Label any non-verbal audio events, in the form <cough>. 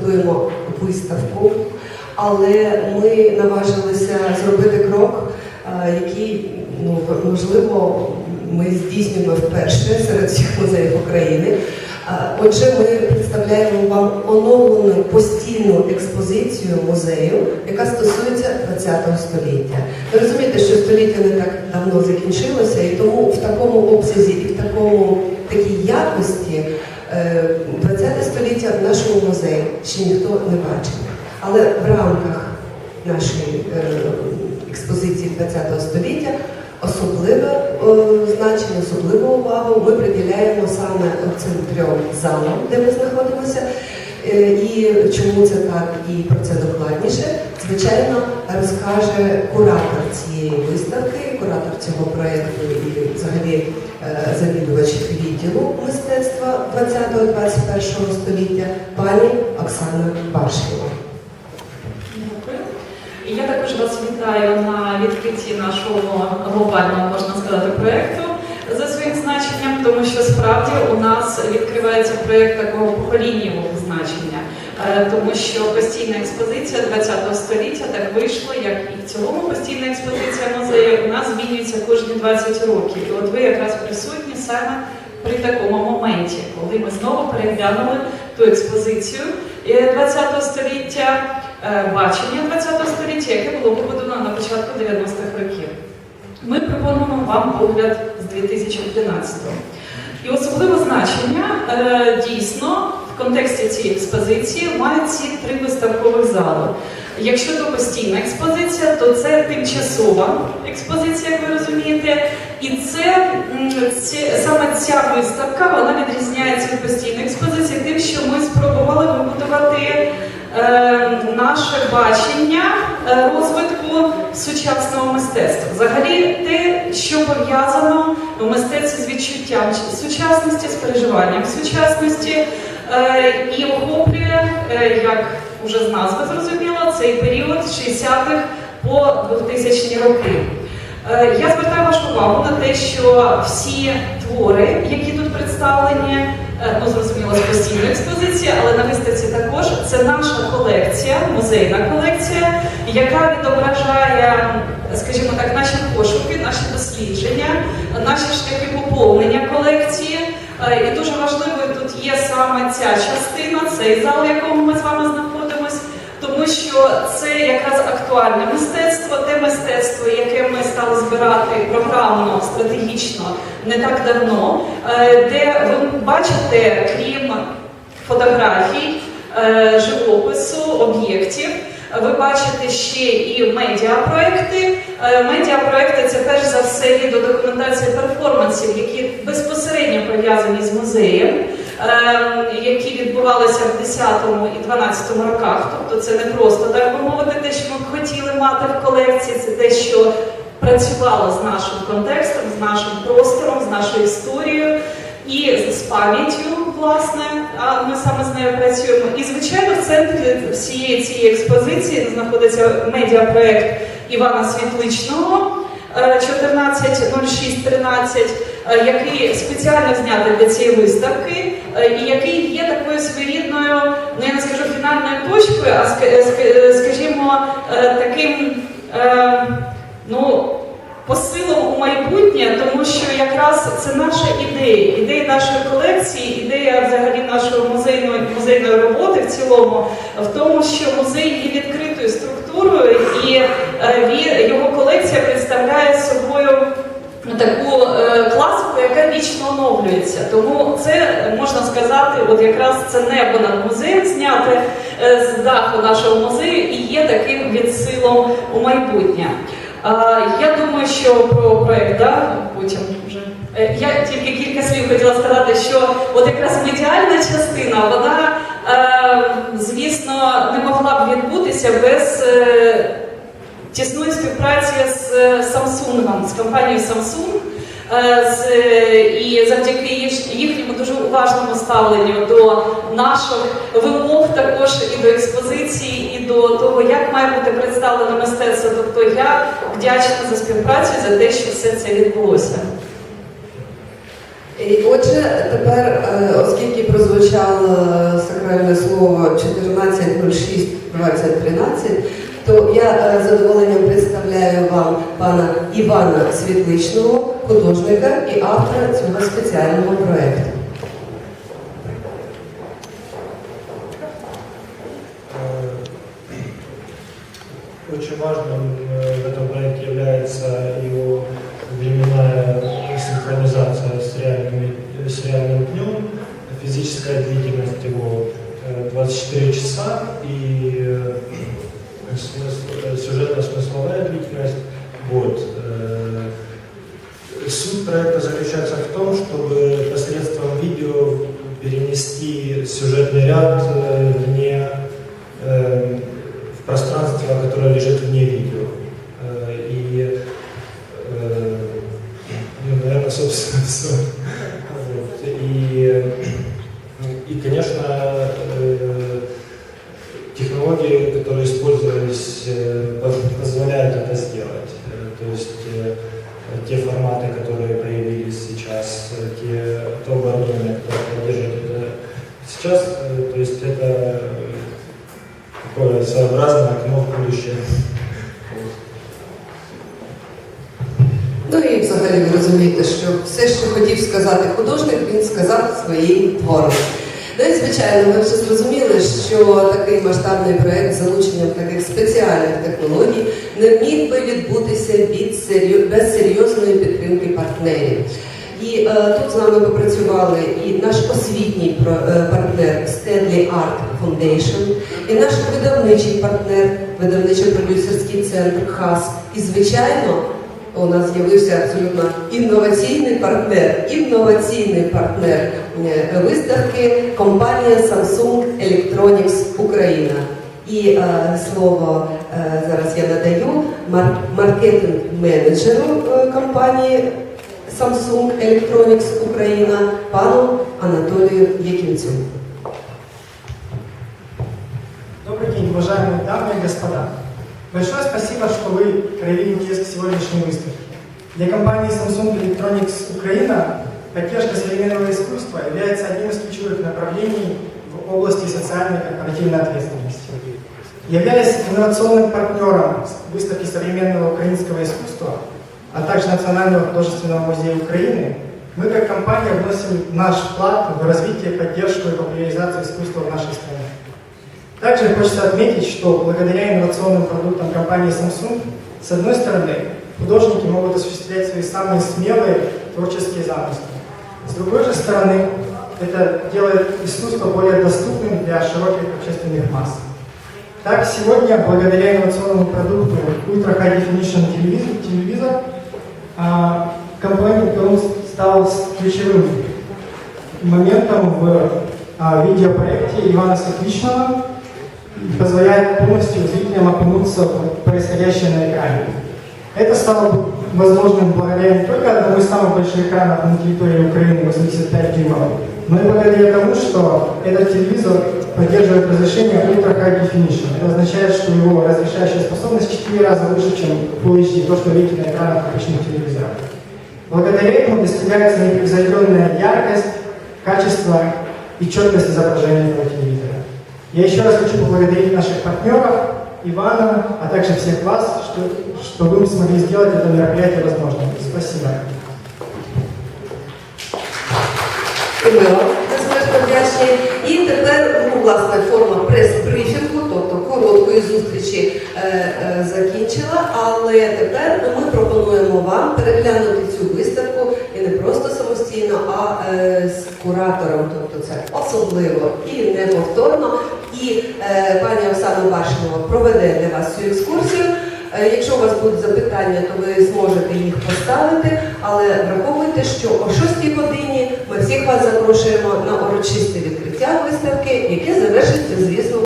Готуємо виставку, але ми наважилися зробити крок, е, який ну, можливо ми здійснюємо вперше серед всіх музеїв України. Е, Отже, ми представляємо вам оновлену постійну експозицію музею, яка стосується ХХ століття. Ви розумієте, що століття не так давно закінчилося, і тому в такому обсязі і в такому такій якості ХХ століття в нашому музеї ще ніхто не бачив. Але в рамках нашої е, експозиції ХХ століття особливе е, значення, особливу увагу ми приділяємо саме цим трьом залам, де ми знаходимося. Е, І чому це так, і про це докладніше, звичайно, розкаже куратор цієї виставки, куратор цього проєкту і взагалі е, завідувач відділу мистецтва 20-21 століття, пані Оксана Башківа. Я також вас вітаю на відкритті нашого глобального, можна сказати, проєкту за своїм значенням, тому що справді у нас відкривається проєкт такого поколіннєвого значення, Е, тому що постійна експозиція ХХ століття так вийшло, як і в цілому постійна експозиція музею у нас змінюється кожні 20 років. І от ви якраз присутні саме при такому моменті, коли ми знову переглянули ту експозицію ХХ століття, е, бачення ХХ століття, яке було побудовано на початку 90-х років. Ми пропонуємо вам погляд з 2011-го. І особливе значення е, дійсно в контексті цієї експозиції мають ці три виставкових зали. Якщо то постійна експозиція, то це тимчасова експозиція, як ви розумієте. І це ці- саме ця виставка вона відрізняється від постійної експозиції тим, що ми спробували вибудувати наше бачення е, розвитку сучасного мистецтва. Взагалі, те, що пов'язано в мистецтві з відчуттям сучасності, з переживанням сучасності, е, і охоплює, е, як уже з назви зрозуміло, цей період з 60-х по 2000 роки. Е, Я звертаю вашу увагу на те, що всі твори, які тут представлені, е, ну зрозуміло, з постійної експозиції, але на виставці також це наша колекція, музейна колекція, яка відображає, скажімо так, наші пошуки, наші дослідження, наші шляхи поповнення колекції. Е, І дуже важливою тут є саме ця частина, цей зал, в якому ми з вами знаходимось тому що це якраз актуальне мистецтво, те мистецтво, яке ми стали збирати програмно, стратегічно не так давно, е, де ви бачите, крім фотографій, е, живопису, об'єктів. Ви бачите ще і медіапроекти. Е, Медіапроекти це перш за все відеодокументація перформансів, які безпосередньо пов'язані з музеєм, які відбувалися в 10 і 12 роках. Тобто це не просто так би мовити, те, що ми б хотіли мати в колекції, це те, що працювало з нашим контекстом, з нашим простором, з нашою історією. І з пам'яттю, власне, а ми саме з нею працюємо. І звичайно, в центрі всієї цієї експозиції знаходиться медіапроект Івана Світличного 140613, е, який спеціально знятий для цієї виставки, е, і який є такою своєрідною, ну я не скажу фінальною точкою, а ска- скажімо, е, таким. е, Ну, посилом у майбутнє, тому що якраз це наша ідея, ідея нашої колекції, ідея взагалі нашої музейної музейної роботи в цілому, в тому, що музей є відкритою структурою, і е, його колекція представляє собою. Таку е, класику, яка вічно оновлюється. Тому це можна сказати, от якраз це небо над музеєм зняте е, з даху нашого музею і є таким відсилом у майбутнє. Я думаю, що про проект да, потім вже. Е, Я тільки кілька слів хотіла сказати, що от якраз медіальна частина, вона, звісно, не могла б відбутися без тісної співпраці з е, Samsung, з компанією Samsung. Е, з, е, І завдяки їх- їхньому дуже уважному ставленню до наших вимог, також і до експозиції, і до того, як має бути представлене мистецтво. Тобто я вдячна за співпрацю, за те, що все це відбулося. І отже, тепер, е, оскільки прозвучало сакральне слово 14.06.2013, то я е, з задоволенням представляю вам пана Івана Світличного, художника і автора цього спеціального проєкту. Э, Очень важным э, в этом проекте является его временная синхронизация с, реальными, с реальным днем, физическая длительность его э, 24 часа и заключается в том, чтобы посредством видео перенести сюжетный ряд э, вне э, в пространство, которое лежит вне видео. Э, И, ну, наверное, собственно, <laughs> все. И, и, конечно, будущее. Ну і взагалі ви розумієте, що все, що хотів сказати художник, він сказав своїм твором. Ну і звичайно, ви вже зрозуміли, що такий масштабний проект з залученням таких спеціальних технологій не міг би відбутися від серйо- без серйозної підтримки партнерів. І е, тут з нами попрацювали і наш освітній е, партнер Stanley Art Foundation, і наш видавничий партнер, видавничо-продюсерський центр ХАС. І звичайно, у нас з'явився абсолютно інноваційний партнер, інноваційний партнер е, виставки компанія Samsung Electronics Україна. І е, слово е, зараз я надаю мар- маркетинг-менеджеру е, компанії Samsung Electronics Україна пану Анатолію Якимцю. Уважаемые дамы и господа. Большое спасибо, что вы проявили интерес к сегодняшней выставке. Для компании Samsung Electronics Украина поддержка современного искусства является одним из ключевых направлений в области социальной корпоративной ответственности. Являясь инновационным партнером выставки современного украинского искусства, а также Национального художественного музея Украины, мы как компания вносим наш вклад в развитие, поддержку и популяризацию искусства в нашей стране. Также хочется отметить, что благодаря инновационным продуктам компании Samsung, с одной стороны, художники могут осуществлять свои самые смелые творческие замыслы. С другой же стороны, это делает искусство более доступным для широких общественных масс. Так, сегодня, благодаря инновационному продукту Ultra High Definition телевизор, телевизор а, компания Dom стал ключевым моментом в а, видеопроекте Ивана Светличного, позволяет полностью зрителям окунуться в происходящее на экране. Это стало возможным благодаря не только одному из самых больших экранов на территории Украины 85 дюймов, но и благодаря тому, что этот телевизор поддерживает разрешение Ultra High Definition. Это означает, что его разрешающая способность в 4 раза выше, чем Full HD, то, что видите на экранах обычных телевизоров. Благодаря этому достигается непревзойденная яркость, качество и четкость изображения этого телевизора. Я еще раз хочу поблагодарить наших партнеров, Ивана, а также всех вас, что, что вы смогли сделать это мероприятие возможным. Спасибо. І ми вам безмежно вдячні. І тепер, ну, власне, форма прес-брифінгу, тобто короткої зустрічі е, е, закінчила, але тепер ми пропонуємо вам переглянути цю виставку і не просто самостійно, а е, з куратором. Тобто це особливо і неповторно. І е, пані Оксана Башинова проведе для вас цю екскурсію. Е, Якщо у вас будуть запитання, то ви зможете їх поставити, але враховуйте, що о 6 годині ми всіх вас запрошуємо на урочисте відкриття виставки, яке завершиться, звісно,